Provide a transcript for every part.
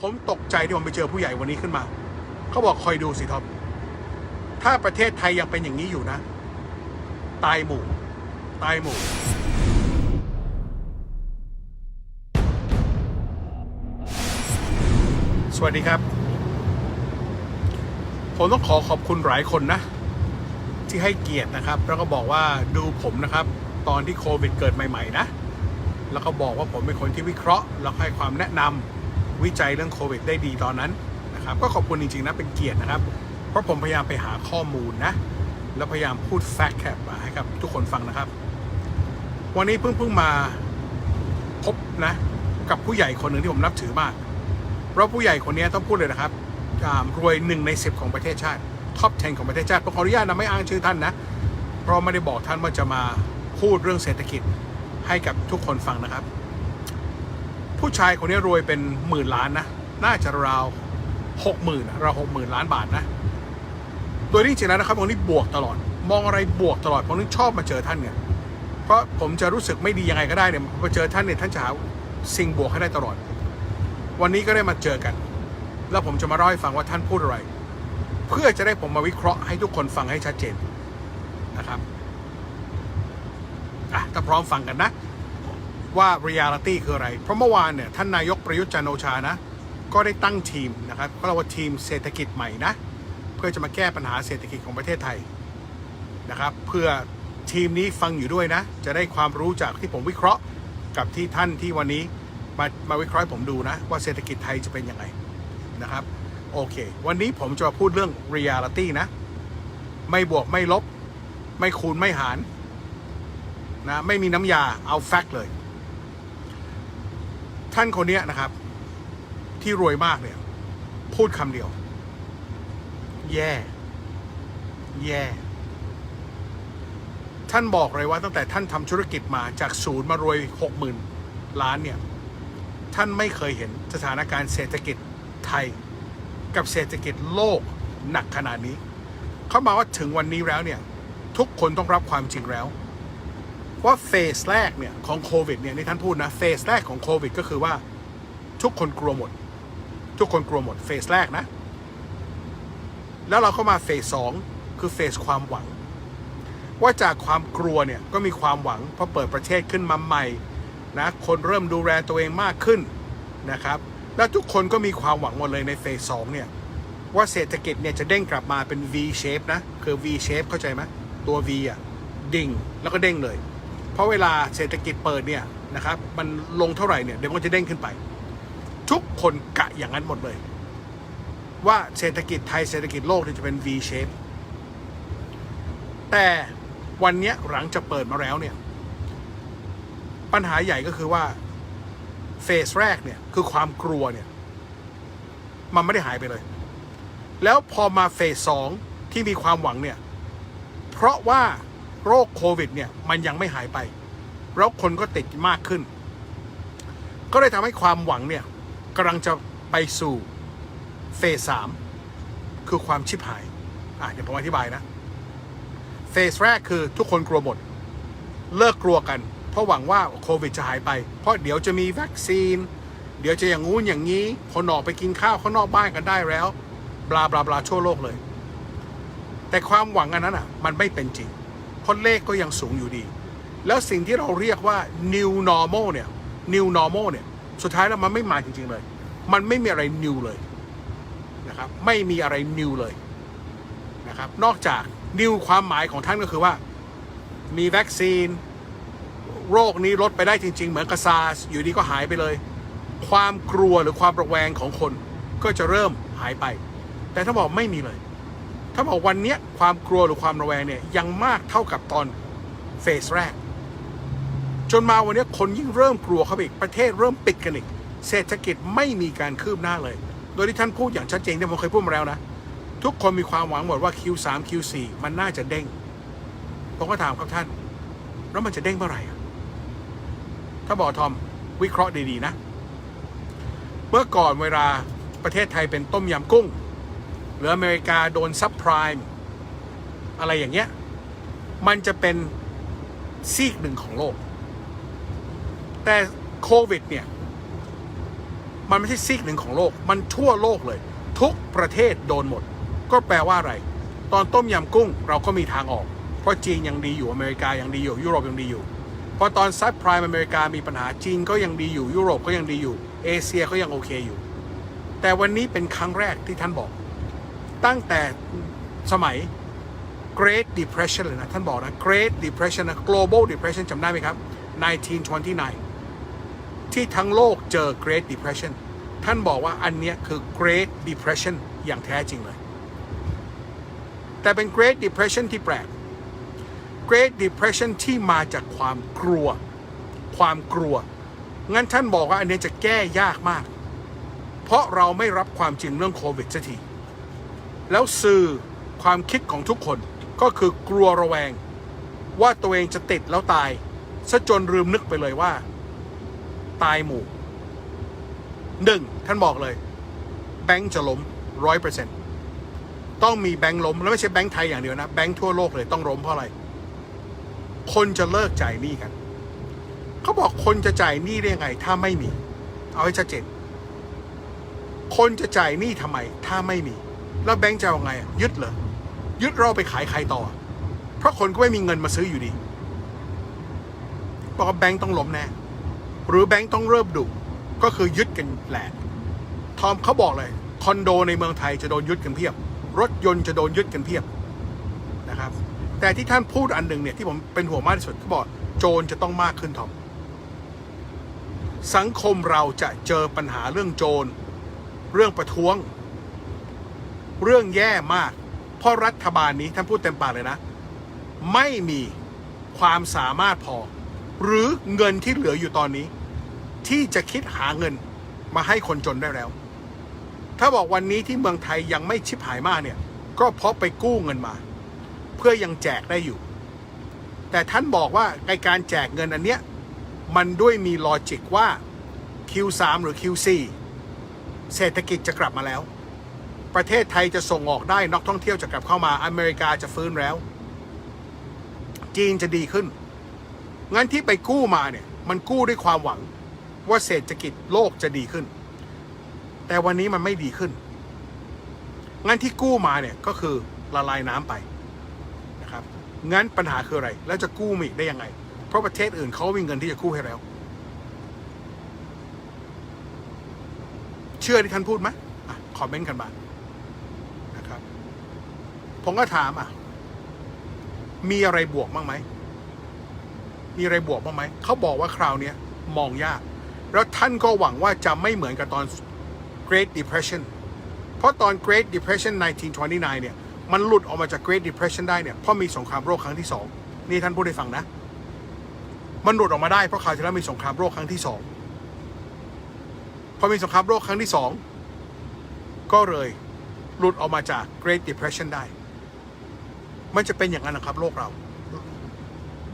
ผมตกใจที่ผมไปเจอผู้ใหญ่วันนี้ขึ้นมา เขาบอกคอยดูสิท็อปถ้าประเทศไทยยังเป็นอย่างนี้อยู่นะ ตายหมู่ ตายหมู่สวัสดีครับ ผมต้องขอขอบคุณหลายคนนะ ที่ให้เกียรตินะครับ แล้วก็บอกว่าดูผมนะครับ ตอนที่โควิดเกิดใหม่ ๆ นะ แล้วก็บอกว่าผมเป็นคนที่วิเคราะห์ แล้วให้ความแนะนำ วิจัยเรื่องโควิดได้ดีตอนนั้นนะครับก็ขอบคุณจริงๆนะเป็นเกียรตินะครับ เพราะผมพยายามไปหาข้อมูลนะแล้วพยายามพูดแฟกต์แคปมาให้กับทุกคนฟังนะครับ วันนี้เพิ่งเพิ่งมาพบนะกับผู้ใหญ่คนหนึ่งที่ผมนับถือมาก เพราะผู้ใหญ่คนนี้ต้องพูดเลยนะครับรวยหนึ่งในสิบของประเทศชาติท็อป 10 ของประเทศชาติผมขออนุญาตนะไม่อ้างชื่อท่านนะ เพราะไม่ได้บอกท่านว่าจะมาพูดเรื่องเศรษฐกิจให้กับทุกคนฟังนะครับ ผู้ชายคนนี้รวยเป็นหมื่นล้านนะ น่าจะราวหกหมื่นราวหกหมื่นล้านบาทนะ โดยที่จริงๆแล้วนะครับผมนี่บวกตลอด มองอะไรบวกตลอดผมนึกชอบมาเจอท่านเนี่ย เพราะผมจะรู้สึกไม่ดียังไงก็ได้เนี่ยมาเจอท่านเนี่ยท่านจะหาสิ่งบวกให้ได้ตลอด วันนี้ก็ได้มาเจอกัน แล้วผมจะมาเล่าให้ฟังว่าท่านพูดอะไร เพื่อจะได้ผมมาวิเคราะห์ให้ทุกคนฟังให้ชัดเจนนะครับอะถ้าพร้อมฟังกันนะ ว่า reality คืออะไร เพราะเมื่อวานเนี่ยท่านนายกประยุทธ์จันโอชานะ ก็ได้ตั้งทีมนะครับก็เรียกว่าทีมเศรษฐกิจใหม่นะ เพื่อจะมาแก้ปัญหาเศรษฐกิจของประเทศไทยนะครับเพื่อทีมนี้ฟังอยู่ด้วยนะ จะได้ความรู้จากที่ผมวิเคราะห์กับที่ท่านที่วันนี้มามาวิเคราะห์ผมดูนะ ว่าเศรษฐกิจไทยจะเป็นยังไงนะครับโอเค วันนี้ผมจะมาพูดเรื่อง reality นะ ไม่บวกไม่ลบ ไม่คูณไม่หารนะไม่มีน้ำยาเอาแฟกต์เลย ท่านคนเนี้ยนะครับ ที่รวยมากเนี่ย พูดคำเดียว แย่แย่ท่านบอกเลยว่าตั้งแต่ท่านทำธุรกิจมาจากศูนย์มารวยหกหมื่นล้านเนี่ย ท่านไม่เคยเห็นสถานการณ์เศรษฐกิจไทย กับเศรษฐกิจโลกหนักขนาดนี้ เขามาว่าถึงวันนี้แล้วเนี่ย ทุกคนต้องรับความจริงแล้ว ว่าเฟสแรกเนี่ยของโควิดเนี่ยนี่ท่านพูดนะเฟสแรกของโควิดก็คือว่าทุกคนกลัวหมด ทุกคนกลัวหมดเฟสแรกนะ แล้วเราเข้ามาเฟสสองคือเฟสความหวัง ว่าจากความกลัวเนี่ยก็มีความหวังเพราะเปิดประเทศขึ้นมาใหม่นะคนเริ่มดูแลตัวเองมากขึ้นนะครับ แล้วทุกคนก็มีความหวังหมดเลยในเฟสสองเนี่ยว่าเศรษฐกิจเนี่ยจะเด้งกลับมาเป็น V shape นะ คือ V shape เข้าใจไหมตัว V อะดิ่งแล้วก็เด้งเลย เพราะเวลาเศรษฐกิจเปิดเนี่ยนะครับมันลงเท่าไหร่เนี่ยเดี๋ยวมันจะเด้งขึ้นไป ทุกคนกะอย่างนั้นหมดเลย ว่าเศรษฐกิจไทยเศรษฐกิจโลกจะเป็น V shape แต่วันนี้หลังจากเปิดมาแล้วเนี่ย ปัญหาใหญ่ก็คือว่าเฟสแรกเนี่ยคือความกลัวเนี่ย มันไม่ได้หายไปเลย แล้วพอมาเฟสสองที่มีความหวังเนี่ย เพราะว่า โรคโควิดเนี่ยมันยังไม่หายไป แล้วคนก็ติดมากขึ้น ก็เลยทำให้ความหวังเนี่ยกำลังจะไปสู่เฟสสามคือความชิบหาย อะเดี๋ยวผมอธิบายนะ เฟสแรกคือทุกคนกลัวหมด เลิกกลัวกัน เพราะหวังว่าโควิดจะหายไป เพราะเดี๋ยวจะมีวัคซีน เดี๋ยวจะอย่างงู้นอย่างนี้ คนออกไปกินข้าวข้างนอกบ้านกันได้แล้ว บลาบลาบลาทั่วโลกเลย แต่ความหวังอันนั้นอะ มันไม่เป็นจริง ราะเลขก็ยังสูงอยู่ดี แล้วสิ่งที่เราเรียกว่า new normal เนี่ย new normal เนี่ย สุดท้ายแล้วมันไม่มาจริง ๆ เลย มันไม่มีอะไร new เลยนะครับ ไม่มีอะไร new เลยนะครับ นอกจาก new ความหมายของท่านก็คือว่า มีวัคซีน โรคนี้ลดไปได้จริง ๆ เหมือนกับซาร์สอยู่ดีก็หายไปเลย ความกลัวหรือความระแวงของคนก็จะเริ่มหายไป แต่ถ้าบอกไม่มีเลย ถ้าบอกวันนี้ความกลัวหรือความระแวงเนี่ยยังมากเท่ากับตอนเฟสแรก จนมาวันนี้คนยิ่งเริ่มกลัวเข้าไปอีกประเทศเริ่มปิดกันอีกเศรษฐกิจไม่มีการคืบหน้าเลย โดยที่ท่านพูดอย่างชัดเจนที่ผมเคยพูดมาแล้วนะ ทุกคนมีความหวังหมดว่า Q3 Q4 มันน่าจะเด้งผมก็ถามครับท่าน แล้วมันจะเด้งเมื่อไหร่อะถ้าบอกทอมวิเคราะห์ดีๆนะ เมื่อก่อนเวลาประเทศไทยเป็นต้มยำกุ้ง หรืออเมริกาโดนซับไพรม์อะไรอย่างเงี้ย มันจะเป็นซีกหนึ่งของโลก แต่โควิดเนี่ย มันไม่ใช่ซีกหนึ่งของโลก มันทั่วโลกเลย ทุกประเทศโดนหมด ก็แปลว่าอะไร ตอนต้มยำกุ้งเราก็มีทางออก เพราะจีนยังดีอยู่อเมริกายังดีอยู่ยุโรปยังดีอยู่พอตอนซับไพรม์อเมริกามีปัญหาจีนก็ยังดีอยู่ยุโรปก็ยังดีอยู่ เอเชียก็ยังโอเคอยู่ แต่วันนี้เป็นครั้งแรกที่ท่านบอก ตั้งแต่สมัย Great Depression เลยนะ ท่านบอกนะ Great Depression นะ Global Depression จำได้ไหมครับ 1929 ที่ทั้งโลกเจอ Great Depression ท่านบอกว่าอันเนี้ยคือ Great Depression อย่างแท้จริงเลย แต่เป็น Great Depression ที่แปลก Great Depression ที่มาจากความกลัว ความกลัว งั้นท่านบอกว่าอันนี้จะแก้ยากมาก เพราะเราไม่รับความจริงเรื่องโควิดสักที แล้วสื่อความคิดของทุกคนก็คือกลัวระแวง ว่าตัวเองจะติดแล้วตายซะจนลืมนึกไปเลยว่า ตายหมู่หนึ่งท่านบอกเลย แบงค์จะล้มร้อยเปอร์เซ็นต์ต้องมีแบงค์ล้ม แล้วไม่ใช่แบงค์ไทยอย่างเดียวนะ แบงค์ทั่วโลกเลยต้องล้มเพราะอะไร คนจะเลิกจ่ายหนี้กันเขาบอกคนจะจ่ายหนี้ได้ยังไง ถ้าไม่มี เอาให้ชัดเจนคนจะจ่ายหนี้ทำไม ถ้าไม่มี แล้วแบงค์จะเอาไง ยึดเหรอ ยึดเราไปขายใครต่อ เพราะคนก็ไม่มีเงินมาซื้ออยู่ดีบอกว่าแบงค์ต้องล้มแน่ หรือแบงค์ต้องเริ่มดุก็คือยึดกันแหละทอมเขาบอกเลย คอนโดในเมืองไทยจะโดนยึดกันเพียบ รถยนต์จะโดนยึดกันเพียบนะครับ แต่ที่ท่านพูดอันหนึ่งเนี่ยที่ผมเป็นห่วงมากที่สุดเขาบอกโจรจะต้องมากขึ้นทอมสังคมเราจะเจอปัญหาเรื่องโจร เรื่องประท้วง เรื่องแย่มาก เพราะรัฐบาลนี้ท่านพูดเต็มปากเลยนะ ไม่มีความสามารถพอ หรือเงินที่เหลืออยู่ตอนนี้ ที่จะคิดหาเงินมาให้คนจนได้แล้ว ถ้าบอกวันนี้ที่เมืองไทยยังไม่ชิบหายมากเนี่ย ก็เพราะไปกู้เงินมา เพื่อยังแจกได้อยู่ แต่ท่านบอกว่าในการแจกเงินอันเนี้ยมันด้วยมีลอจิกว่า Q3 หรือ Q4 เศรษฐกิจจะกลับมาแล้ว ประเทศไทยจะส่งออกได้นักท่องเที่ยวจะกลับเข้ามาอเมริกาจะฟื้นแล้ว จีนจะดีขึ้น งั้นที่ไปกู้มาเนี่ย มันกู้ด้วยความหวัง ว่าเศรษฐกิจโลกจะดีขึ้น แต่วันนี้มันไม่ดีขึ้น งั้นที่กู้มาเนี่ยก็คือละลายน้ำไปนะครับ งั้นปัญหาคืออะไร แล้วจะกู้มีได้ยังไง เพราะประเทศอื่นเขามีเงินที่จะกู้ให้แล้ว เชื่อที่ท่านพูดไหมอะคอมเมนต์กันมา ผมก็ถามอะ มีอะไรบวกบ้างไหม มีอะไรบวกบ้างไหม เขาบอกว่าคราวนี้มองยาก แล้วท่านก็หวังว่าจะไม่เหมือนกับตอน Great Depression เพราะตอน Great Depression 1929 เนี่ย มันหลุดออกมาจาก Great Depression ได้เนี่ย เพราะมีสงครามโลกครั้งที่สอง นี่ท่านพูดให้ฟังนะ มันหลุดออกมาได้เพราะคราวที่แล้วมีสงครามโลกครั้งที่สองพอมีสงครามโลกครั้งที่สองก็เลยหลุดออกมาจาก Great Depression ได้ มันจะเป็นอย่างนั้นนะครับโลกเรา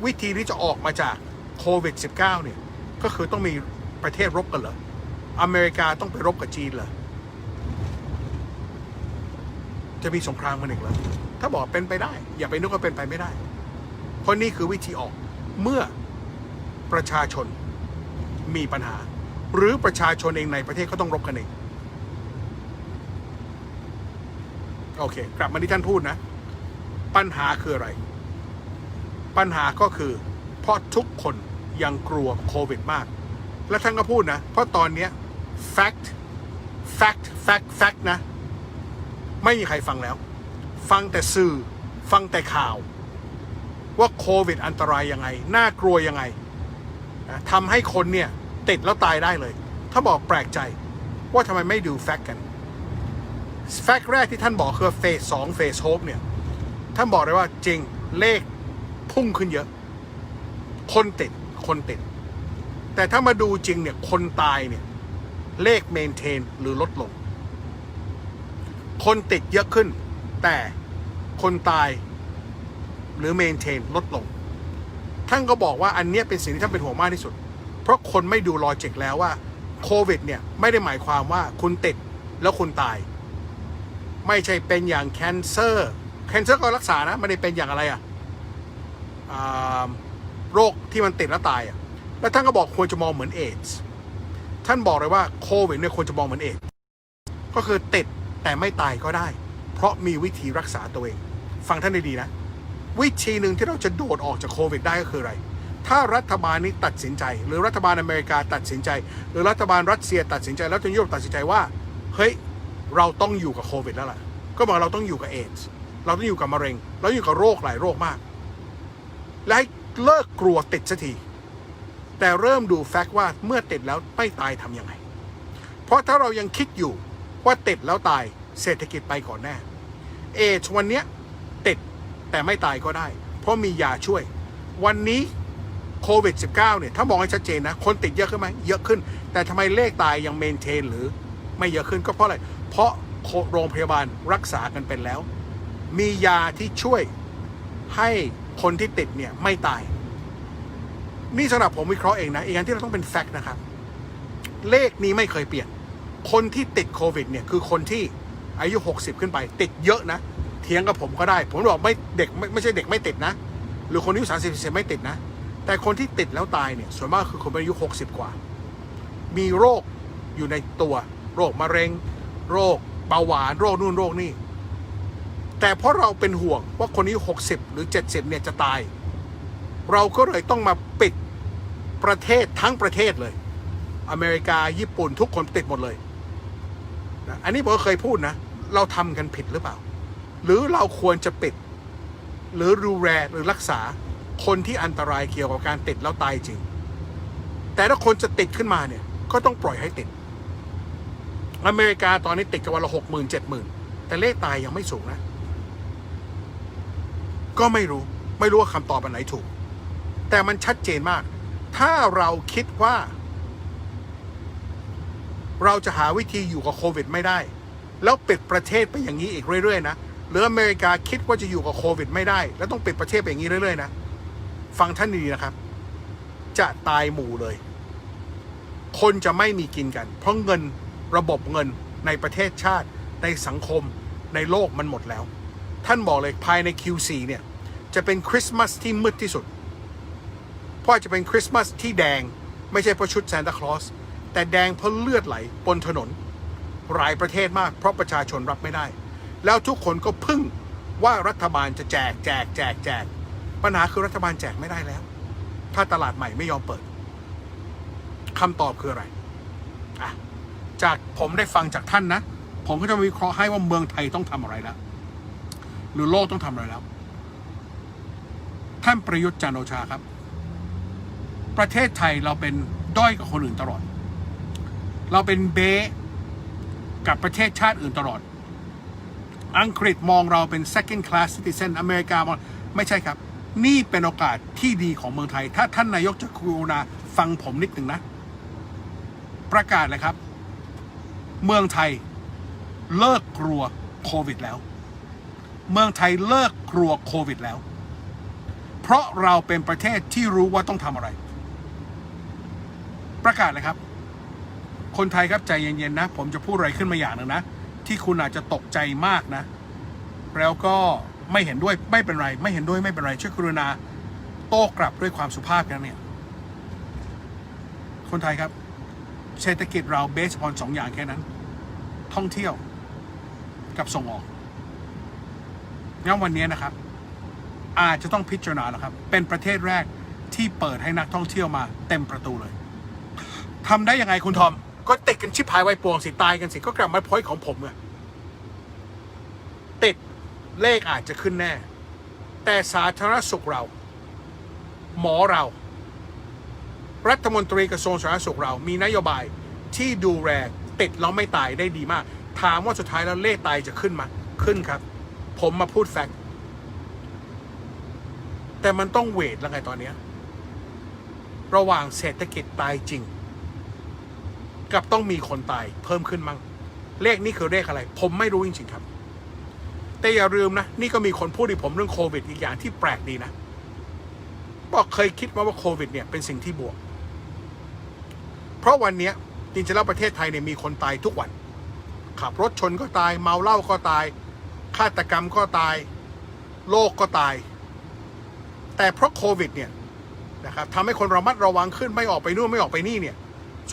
วิธีที่จะออกมาจากโควิด -19 เนี่ย ก็คือต้องมีประเทศรบกันเหรอ อเมริกาต้องไปรบกับจีนเหรอ จะมีสงครามกันอีกเหรอ ถ้าบอกเป็นไปได้ อย่าไปนึกว่าเป็นไปไม่ได้ เพราะนี่คือวิธีออกเมื่อประชาชนมีปัญหา หรือประชาชนเองในประเทศก็ต้องรบกันเอง โอเค กลับมาที่ท่านพูดนะ ปัญหาคืออะไร ปัญหาก็คือ เพราะทุกคนยังกลัวโควิดมาก และท่านก็พูดนะ เพราะตอนนี้ fact fact fact fact นะ ไม่มีใครฟังแล้ว ฟังแต่สื่อ ฟังแต่ข่าว ว่าโควิดอันตรายยังไง น่ากลัวยังไงนะทำให้คนเนี่ย ติดแล้วตายได้เลย ถ้าบอกแปลกใจว่าทำไมไม่ดูแฟกต์กัน แฟกต์แรกที่ท่านบอกคือเฟสสองเฟสโฮปเนี่ย ท่านบอกเลยว่าจริงเลขพุ่งขึ้นเยอะ คนติดคนติด แต่ถ้ามาดูจริงเนี่ยคนตายเนี่ย เลขเมนเทนหรือลดลง คนติดเยอะขึ้น แต่คนตายหรือเมนเทนลดลง ท่านก็บอกว่าอันนี้เป็นสิ่งที่ท่านเป็นห่วงมากที่สุด เพราะคนไม่ดูลอจิกแล้วว่าโควิดเนี่ยไม่ได้หมายความว่าคุณติดแล้วคุณตาย ไม่ใช่เป็นอย่างแคนเซอร์ แคนเซอร์ก็รักษานะไม่ได้เป็นอย่างอะไรอะอ่าโรคที่มันติดแล้วตายอะแล้วท่านก็บอกควรจะมองเหมือนเอดส์ท่านบอกเลยว่าโควิดเนี่ยควรจะมองเหมือนเอดส์ก็คือติดแต่ไม่ตายก็ได้ เพราะมีวิธีรักษาตัวเอง ฟังท่านดีๆนะ วิธีหนึ่งที่เราจะโดดออกจากโควิดได้ก็คืออะไร ถ้ารัฐบาลนี้ตัดสินใจ หรือรัฐบาลอเมริกาตัดสินใจ หรือรัฐบาลรัสเซียตัดสินใจ แล้วจนยุโรปตัดสินใจว่า เฮ้ย เราต้องอยู่กับโควิดแล้วล่ะ ก็บอกเราต้องอยู่กับเอดส์ เราต้องอยู่กับมะเร็ง เราอยู่กับโรคหลายโรคมาก และให้เลิกกลัวติดสักทีแต่เริ่มดูแฟกต์ว่าเมื่อติดแล้วไม่ตายทำยังไง เพราะถ้าเรายังคิดอยู่ว่าติดแล้วตายเศรษฐกิจไปก่อนแน่เอชวันเนี้ยติดแต่ไม่ตายก็ได้ เพราะมียาช่วย วันนี้โควิด -19 เนี่ยถ้ามองให้ชัดเจนนะ คนติดเยอะขึ้นไหมเยอะขึ้น แต่ทำไมเลขตายยังเมนเทนหรือไม่เยอะขึ้นก็เพราะอะไร เพราะโรงพยาบาลรักษากันเป็นแล้ว มียาที่ช่วยให้คนที่ติดเนี่ยไม่ตาย นี่สำหรับผมวิเคราะห์เองนะอีกอย่างที่เราต้องเป็นแฟกต์นะครับ เลขนี้ไม่เคยเปลี่ยน คนที่ติดโควิดเนี่ยคือคนที่อายุ 60 ขึ้นไป ติดเยอะนะเถียงกับผมก็ได้ ผมบอกไม่เด็กไม่ไม่ใช่เด็กไม่ติดนะ หรือคนอายุ 30 40ไม่ติดนะ แต่คนที่ติดแล้วตายเนี่ยส่วนมากคือคนอายุ 60 กว่า มีโรคอยู่ในตัว โรคมะเร็ง โรคเบาหวานโรคนู่นโรคนี่ แต่เพราะเราเป็นห่วงว่าคนอายุ60 หรือ 70 เนี่ยจะตาย เราก็เลยต้องมาปิดประเทศทั้งประเทศเลย อเมริกาญี่ปุ่นทุกคนติดหมดเลยนะอันนี้ผมเคยพูดนะ เราทำกันผิดหรือเปล่า หรือเราควรจะปิด หรือดูแลหรือรักษาคนที่อันตรายเกี่ยวกับการติดแล้วตายจริง แต่ถ้าคนจะติดขึ้นมาเนี่ย ก็ต้องปล่อยให้ติด อเมริกาตอนนี้ติดกันวันละหกหมื่นเจ็ดหมื่นแต่เลขตายยังไม่สูงนะ ก็ไม่รู้ไม่รู้ว่าคำตอบอันไหนถูก แต่มันชัดเจนมาก ถ้าเราคิดว่า เราจะหาวิธีอยู่กับโควิดไม่ได้ แล้วปิดประเทศไปอย่างนี้อีกเรื่อยๆนะหรืออเมริกาคิดว่าจะอยู่กับโควิดไม่ได้ แล้วต้องปิดประเทศไปอย่างนี้เรื่อยๆนะฟังท่านดีๆนะครับ จะตายหมู่เลย คนจะไม่มีกินกัน เพราะเงินระบบเงินในประเทศชาติในสังคมในโลกมันหมดแล้ว ท่านบอกเลยภายใน Q4 เนี่ย จะเป็นคริสต์มาสที่มืดที่สุด เพราะจจะเป็นคริสต์มาสที่แดงไม่ใช่เพราะชุดซานตาคลอสแต่แดงเพราะเลือดไหลบนถนน หลายประเทศมากเพราะประชาชนรับไม่ได้ แล้วทุกคนก็พึ่งว่ารัฐบาลจะแจกแจกแจกแจก ปัญหาคือรัฐบาลแจกไม่ได้แล้ว ถ้าตลาดใหม่ไม่ยอมเปิดคำตอบคืออะไรอะจากผมได้ฟังจากท่านนะ ผมก็จะวิเคราะห์ให้ว่าเมืองไทยต้องทำอะไรแล้ว หรือโลกต้องทำอะไรแล้ว ท่านประยุทธ์จันโอชาครับ ประเทศไทยเราเป็นด้อยกับคนอื่นตลอด เราเป็นเบสกับประเทศชาติอื่นตลอด อังกฤษมองเราเป็น second class citizen อเมริกามองไม่ใช่ครับ นี่เป็นโอกาสที่ดีของเมืองไทย ถ้าท่านนายกจะกรุณาฟังผมนิดหนึ่งนะ ประกาศเลยครับ เมืองไทยเลิกกลัวโควิดแล้ว เมืองไทยเลิกกลัวโควิดแล้ว เพราะเราเป็นประเทศที่รู้ว่าต้องทำอะไร ประกาศเลยครับ คนไทยครับใจเย็นๆนะ ผมจะพูดอะไรขึ้นมาอย่างหนึ่งนะ ที่คุณอาจจะตกใจมากนะ แล้วก็ไม่เห็นด้วยไม่เป็นไร ไม่เห็นด้วยไม่เป็นไรช่วยกรุณา โต้กลับด้วยความสุภาพกันเนี่ยคนไทยครับ เศรษฐกิจเราเบสบอลสองอย่างแค่นั้น ท่องเที่ยวกับส่งออก งั้นวันนี้นะครับ อาจจะต้องพิจารณาแล้วครับ เป็นประเทศแรกที่เปิดให้นักท่องเที่ยวมาเต็มประตูเลยทำได้ยังไงคุณทอม ก็ติดกันชิบหายไวปวงสิตายกันสิก็กลับมาพอยต์ของผมไงติดเลขอาจจะขึ้นแน่ แต่สาธารณสุขเรา หมอเรา รัฐมนตรีกระทรวงสาธารณสุขเรา มีนโยบายที่ดูแลติดแล้วไม่ตายได้ดีมาก ถามว่าสุดท้ายแล้วเลขตายจะขึ้นมาขึ้นครับ ผมมาพูดแฟกต์แต่มันต้องเวทแล้วไงตอนนี้ ระหว่างเศรษฐกิจตายจริง กับต้องมีคนตายเพิ่มขึ้นมั้งเลขนี้คือเลขอะไร ผมไม่รู้จริงๆครับ แต่อย่าลืมนะ นี่ก็มีคนพูดที่ผมเรื่องโควิดอีกอย่างที่แปลกดีนะ บอกเคยคิดมาว่าโควิดเนี่ยเป็นสิ่งที่บวก เพราะวันนี้จริงๆแล้วประเทศไทยเนี่ยมีคนตายทุกวัน ขับรถชนก็ตาย เมาเหล้าก็ตาย ฆาตกรรมก็ตาย โรคก็ตาย แต่เพราะโควิดเนี่ยนะครับทำให้คนระมัดระวังขึ้นไม่ออกไปนู่นไม่ออกไปนี่เนี่ย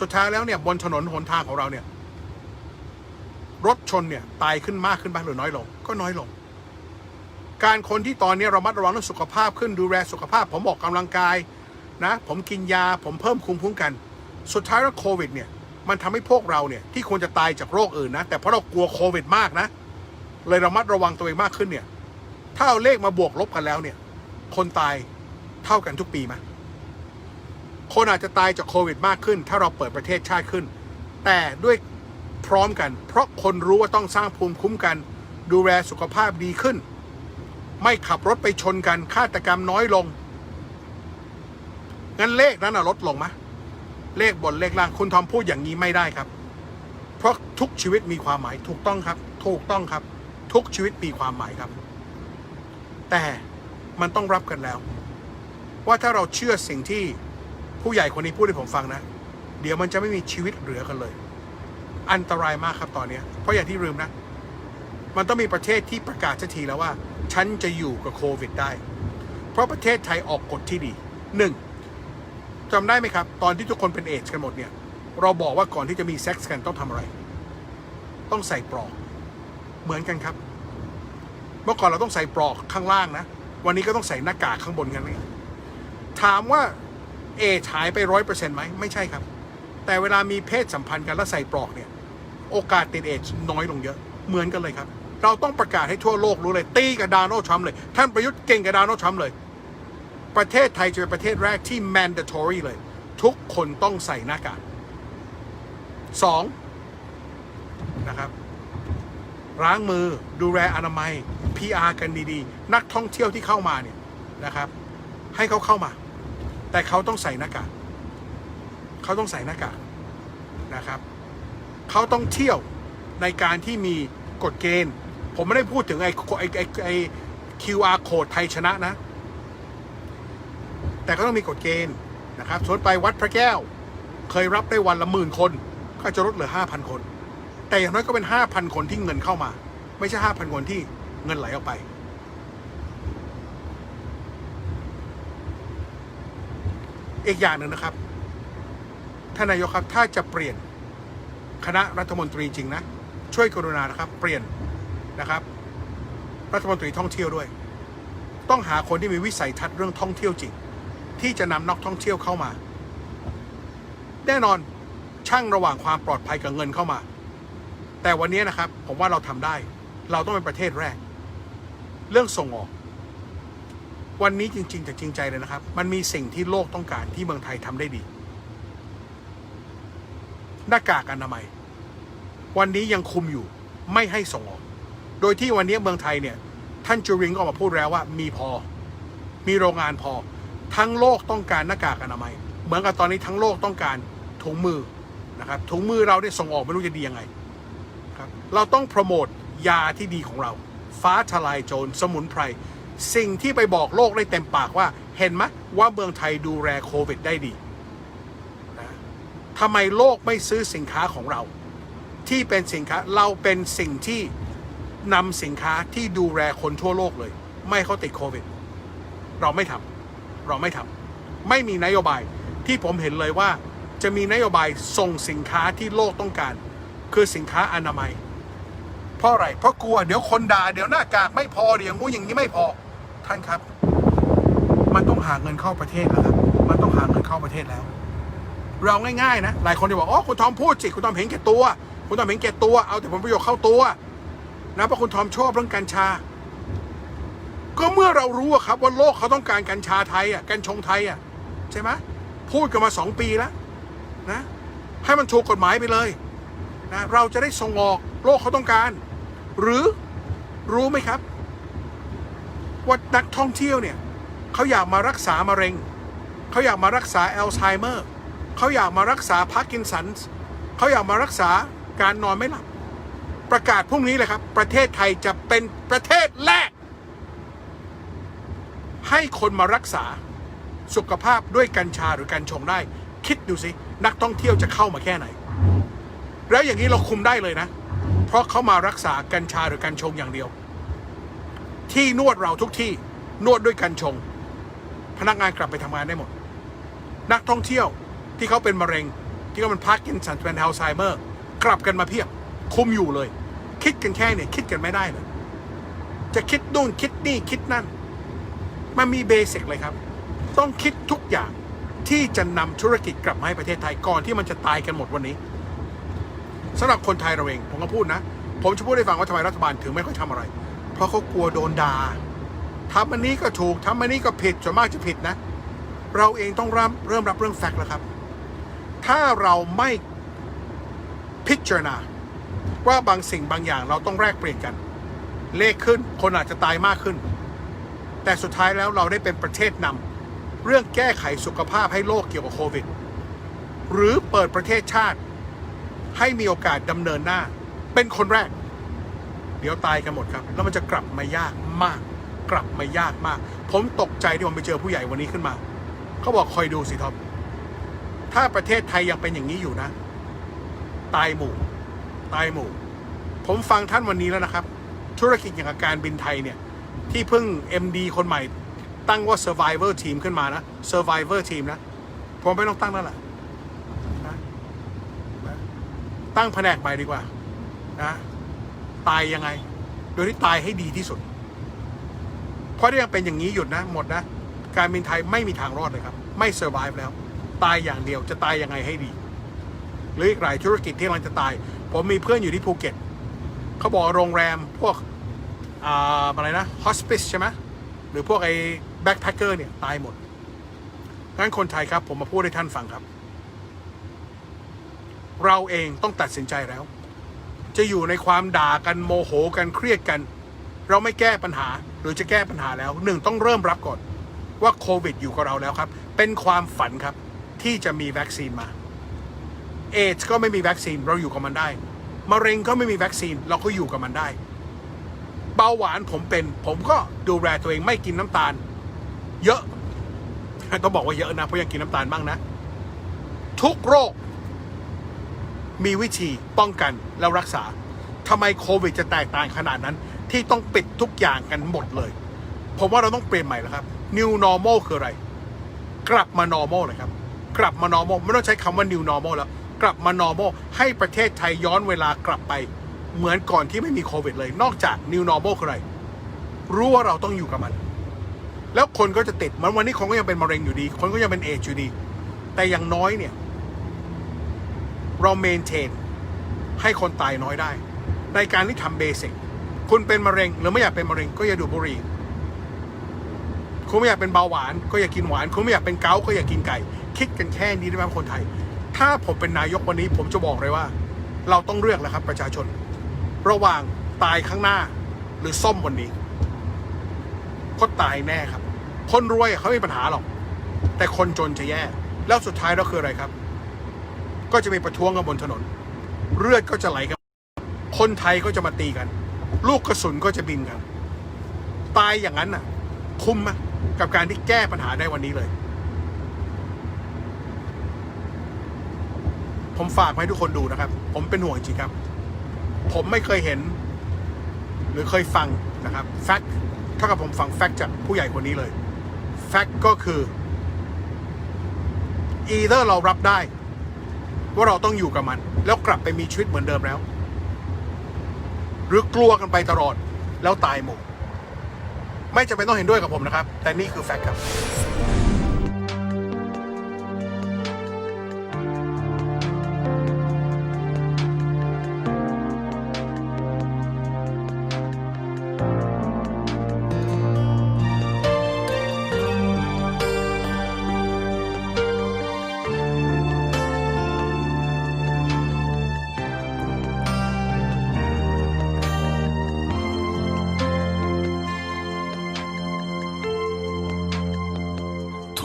สุดท้ายแล้วเนี่ยบนถนนหนทางของเราเนี่ย รถชนเนี่ยตายขึ้นมากขึ้นบ้างหรือน้อยลง ก็น้อยลง การคนที่ตอนนี้เรามัดระวังเรื่องสุขภาพขึ้นดูแลสุขภาพ ผมออกกำลังกายนะ ผมกินยาผมเพิ่มภูมิคุ้มกัน สุดท้ายแล้วโควิดเนี่ยมันทำให้พวกเราเนี่ยที่ควรจะตายจากโรคอื่นนะ แต่เพราะเรากลัวโควิดมากนะ เลยระมัดระวังตัวเองมากขึ้นเนี่ย ถ้าเอาเลขมาบวกลบกันแล้วเนี่ย คนตายเท่ากันทุกปีไหมคนอาจจะตายจากโควิดมากขึ้น ถ้าเราเปิดประเทศชาติขึ้น แต่ด้วยพร้อมกัน เพราะคนรู้ว่าต้องสร้างภูมิคุ้มกัน ดูแลสุขภาพดีขึ้น ไม่ขับรถไปชนกันฆาตกรรมน้อยลง งั้นเลขนั้นนะลดลงไหมเลขบนเลขล่างคุณทอมพูดอย่างนี้ไม่ได้ครับ เพราะทุกชีวิตมีความหมายถูกต้องครับ ถูกต้องครับ ทุกชีวิตมีความหมายครับ แต่มันต้องรับกันแล้ว ว่าถ้าเราเชื่อสิ่งที่ผู้ใหญ่คนนี้พูดให้ผมฟังนะ เดี๋ยวมันจะไม่มีชีวิตเหลือกันเลย อันตรายมากครับตอนนี้เพราะอย่างที่ลืมนะ มันต้องมีประเทศที่ประกาศสักทีแล้วว่า ฉันจะอยู่กับโควิดได้ เพราะประเทศไทยออกกฎที่ดีหนึ่งจำได้ไหมครับ ตอนที่ทุกคนเป็นเอชกันหมดเนี่ย เราบอกว่าก่อนที่จะมีเซ็กส์กันต้องทำอะไร ต้องใส่ปลอก เหมือนกันครับ เมื่อก่อนเราต้องใส่ปลอกข้างล่างนะ วันนี้ก็ต้องใส่หน้ากากข้างบนกันนี่ถามว่าเอชหายไปร้อยเปอร์เซ็นต์ไหมไม่ใช่ครับ แต่เวลามีเพศสัมพันธ์กันแล้วใส่ปลอกเนี่ย โอกาสติดเอชน้อยลงเยอะ เหมือนกันเลยครับ เราต้องประกาศให้ทั่วโลกรู้เลย ตีกับดาโนลด์ทรัมป์เลย ท่านประยุทธ์เก่งกับดาโนลด์ทรัมป์เลย ประเทศไทยจะเป็นประเทศแรกที่ mandatory เลย ทุกคนต้องใส่หน้ากากสองนะครับ ล้างมือดูแลอนามัย PR กันดีๆ นักท่องเที่ยวที่เข้ามาเนี่ยนะครับ ให้เขาเข้ามา แต่เขาต้องใส่หน้ากากเขาต้องใส่หน้ากากนะครับเขาต้องเที่ยวในการที่มีกฎเกณฑ์ ผมไม่ได้พูดถึงไอ้ไอ้ไอ้ไอ้ QR code ไทยชนะนะ แต่ก็ต้องมีกฎเกณฑ์นะครับสมมติไปวัดพระแก้ว เคยรับได้วันละหมื่นคน ก็จะลดเหลือห้าพันคน แต่อย่างน้อยก็เป็นห้าพันคนที่เงินเข้ามา ไม่ใช่ห้าพันคนที่เงินไหลออกไป อีกอย่างหนึ่งนะครับท่านนายกครับถ้าจะเปลี่ยนคณะรัฐมนตรีจริงนะ ช่วยกรุณานะครับ เปลี่ยนนะครับ รัฐมนตรีท่องเที่ยวด้วย ต้องหาคนที่มีวิสัยทัศน์เรื่องท่องเที่ยวจริง ที่จะนำนักท่องเที่ยวเข้ามา แน่นอนช่างระหว่างความปลอดภัยกับเงินเข้ามา แต่วันนี้นะครับ ผมว่าเราทำได้ เราต้องเป็นประเทศแรก เรื่องส่งออก วันนี้จริง ๆ จากจริงใจเลยนะครับ มันมีสิ่งที่โลกต้องการที่เมืองไทยทำได้ดี หน้ากากอนามัย วันนี้ยังคุมอยู่ ไม่ให้ส่งออก โดยที่วันนี้เมืองไทยเนี่ย ท่านจูริงก็ออกมาพูดแล้วว่า มีพอ มีโรงงานพอ ทั้งโลกต้องการหน้ากากอนามัย เหมือนกับตอนนี้ทั้งโลกต้องการถุงมือนะครับถุงมือเราเนี่ยส่งออกไม่รู้จะดียังไง เราต้องโปรโมทยาที่ดีของเรา ฟ้าทลายโจรสมุนไพร สิ่งที่ไปบอกโลกได้เต็มปากว่า เห็นไหมว่าเมืองไทยดูแลโควิดได้ดีนะทำไมโลกไม่ซื้อสินค้าของเรา ที่เป็นสินค้าเราเป็นสิ่งที่นำสินค้าที่ดูแลคนทั่วโลกเลย ไม่เขาติดโควิด เราไม่ทำเราไม่ทำไม่มีนโยบายที่ผมเห็นเลยว่า จะมีนโยบายส่งสินค้าที่โลกต้องการ คือสินค้าอนามัย เพราะอะไร เพราะกลัวเดี๋ยวคนด่าเดี๋ยวหน้ากากไม่พอเดี๋ยวงูอย่างนี้ไม่พอ ท่านครับ มันต้องหาเงินเข้าประเทศแล้วครับ มันต้องหาเงินเข้าประเทศแล้ว เราง่ายๆนะหลายคนจะบอกอ๋อคุณทอมพูดสิคุณทอมเห็นแก่ตัว คุณทอมเห็นแก่ตัวเอาแต่ผลประโยชน์เข้าตัวนะเพราะคุณทอมชอบเรื่องกัญชา ก็เมื่อเรารู้ครับว่าโลกเขาต้องการกัญชาไทยอะกัญชงไทยอะใช่ไหมพูดกันมาสองปีแล้วนะ ให้มันถูกกฎหมายไปเลย นะเราจะได้ส่งออกโลกเขาต้องการ หรือรู้ไหมครับ ว่านักท่องเที่ยวเนี่ยเขาอยากมารักษามะเร็ง เขาอยากมารักษาอัลไซเมอร์เขาอยากมารักษาพาร์กินสันส์เขาอยากมารักษาการนอนไม่หลับ ประกาศพรุ่งนี้เลยครับ ประเทศไทยจะเป็นประเทศแรก ให้คนมารักษาสุขภาพด้วยกัญชาหรือกัญชงได้ คิดดูสิ นักท่องเที่ยวจะเข้ามาแค่ไหน แล้วอย่างนี้เราคุมได้เลยนะ เพราะเขามารักษากัญชาหรือกัญชงอย่างเดียว ที่นวดเราทุกที่นวดด้วยกัญชง พนักงานกลับไปทำงานได้หมด นักท่องเที่ยวที่เขาเป็นมะเร็ง ที่ว่ามันพาร์กินสันเป็นอัลไซเมอร์ กลับกันมาเพียบ คุมอยู่เลย คิดกันแค่เนี่ยคิดกันไม่ได้เลย จะคิดนู่นคิดนี่คิดนั่น มันมีเบสิกเลยครับ ต้องคิดทุกอย่างที่จะนำธุรกิจกลับมาให้ประเทศไทยก่อนที่มันจะตายกันหมดวันนี้ สำหรับคนไทยเราเอง ผมก็พูดนะ ผมจะพูดให้ฟังว่าทำไมรัฐบาลถึงไม่ค่อยทำอะไร เพราะเขากลัวโดนด่าทำอันนี้ก็ถูกทำอันนี้ก็ผิดส่วนมากจะผิดนะ เราเองต้องเริ่มเริ่มรับเรื่องแฟกต์แล้วครับ ถ้าเราไม่พิจารณาว่าบางสิ่งบางอย่างเราต้องแลกเปลี่ยนกัน เลขขึ้นคนอาจจะตายมากขึ้น แต่สุดท้ายแล้วเราได้เป็นประเทศนำเรื่องแก้ไขสุขภาพให้โลกเกี่ยวกับโควิด หรือเปิดประเทศชาติ ให้มีโอกาสดำเนินหน้า เป็นคนแรก เดี๋ยวตายกันหมดครับ แล้วมันจะกลับมายากมาก กลับมายากมาก ผมตกใจที่ผมไปเจอผู้ใหญ่วันนี้ขึ้นมาเขาบอกคอยดูสิท็อปถ้าประเทศไทยยังเป็นอย่างนี้อยู่นะ ตายหมู่ ตายหมู่ ผมฟังท่านวันนี้แล้วนะครับ ธุรกิจอย่างการบินไทยเนี่ย ที่เพิ่ง MD คนใหม่ตั้งว่า Survivor Team ขึ้นมานะ Survivor Team นะ ผมไม่ต้องตั้งแล้วล่ะนะ ตั้งแผนกใหม่ดีกว่านะตายยังไง โดยที่ตายให้ดีที่สุด เพราะถ้ายังเป็นอย่างนี้หยุดนะ หมดนะ การบินไทยไม่มีทางรอดเลยครับ ไม่เซอร์ไ e แล้ว ตายอย่างเดียวจะตายยังไงให้ดี หรืออีกหลายธุรกิจที่กำลังจะตาย ผมมีเพื่อนอยู่ที่ภูเก็ตเขาบอกโรงแรมพวกออะไรนะฮอสปิสใช่ไหมหรือพวกไอ้แบ็คแพคเกอร์เนี่ยตายหมดงั้นคนไทยครับผมมาพูดให้ท่านฟังครับ เราเองต้องตัดสินใจแล้ว จะอยู่ในความด่ากันโมโหกันเครียดกัน เราไม่แก้ปัญหาหรือจะแก้ปัญหาแล้วหนึ่งต้องเริ่มรับก่อนว่าโควิดอยู่กับเราแล้วครับ เป็นความฝันครับที่จะมีวัคซีนมาเอชก็ไม่มีวัคซีนเราอยู่กับมันได้มะเร็งก็ไม่มีวัคซีนเราก็อยู่กับมันได้เบาหวานผมเป็น ผมก็ดูแลตัวเองไม่กินน้ำตาล เยอะต้องบอกว่าเยอะนะเพราะยังกินน้ำตาลบ้างนะ ทุกโรค มีวิธีป้องกันแล้วรักษาทำไมโควิดจะแตกต่างขนาดนั้น ที่ต้องปิดทุกอย่างกันหมดเลย ผมว่าเราต้องเปลี่ยนใหม่แล้วครับ new normal คืออะไร กลับมา normal เลยครับ กลับมา normal ไม่ต้องใช้คำว่า new normal แล้ว กลับมา normal ให้ประเทศไทยย้อนเวลากลับไป เหมือนก่อนที่ไม่มีโควิดเลย นอกจาก new normal คืออะไร รู้ว่าเราต้องอยู่กับมัน แล้วคนก็จะติดมือนวันนี้คนก็ยังเป็นมะเร็งอยู่ดี คนก็ยังเป็นเอชอยู่ดี แต่อย่างน้อยเนี่ย เราเมนเทนให้คนตายน้อยได้ ในการที่ทำเบสิกคุณเป็นมะเร็งหรือไม่อยากเป็นมะเร็งก็อย่าดูบุหรี่คุณไม่อยากเป็นเบาหวาน ก็อย่ากินหวาน คุณไม่อยากเป็นเกาต์ก็อย่ากินไก่ คิดกันแค่นี้ได้ไหมคนไทย ถ้าผมเป็นนายกวันนี้ ผมจะบอกเลยว่า เราต้องเลือกแล้วครับประชาชน ระหว่างตายข้างหน้าหรือส้มวันนี้ก็ตายแน่ครับ คนรวยเขาไม่มีปัญหาหรอก แต่คนจนจะแย่ แล้วสุดท้ายแล้วคืออะไรครับ ก็จะมีประท้วงกันบนถนน เลือดก็จะไหลกัน คนไทยก็จะมาตีกัน ลูกกระสุนก็จะบินกัน ตายอย่างนั้นน่ะ คุ้มไหมกับการที่แก้ปัญหาได้วันนี้เลย ผมฝากให้ทุกคนดูนะครับ ผมเป็นห่วงจริงครับ ผมไม่เคยเห็น หรือเคยฟังนะครับแฟกต์เท่ากับผมฟังแฟกต์จากผู้ใหญ่คนนี้เลยแฟกต์ก็คือ either เรารับได้ ว่าเราต้องอยู่กับมัน แล้วกลับไปมีชีวิตเหมือนเดิมแล้ว หรือกลัวกันไปตลอดแล้วตายหมดไม่จำเป็นต้องเห็นด้วยกับผมนะครับ แต่นี่คือแฟกต์ครับ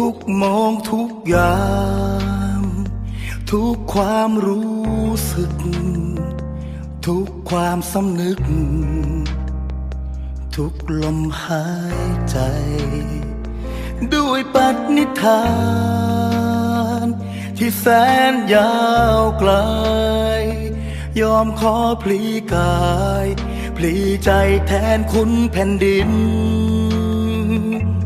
ทุกมองทุกยางทุกความรู้สึก ทุกความสำนึก ทุกลมหายใจ ด้วยปณิธาน ที่แสนยาวไกล ยอมขอพลีกาย พลีใจแทนคุณแผ่นดิน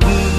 ษ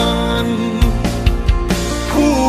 ล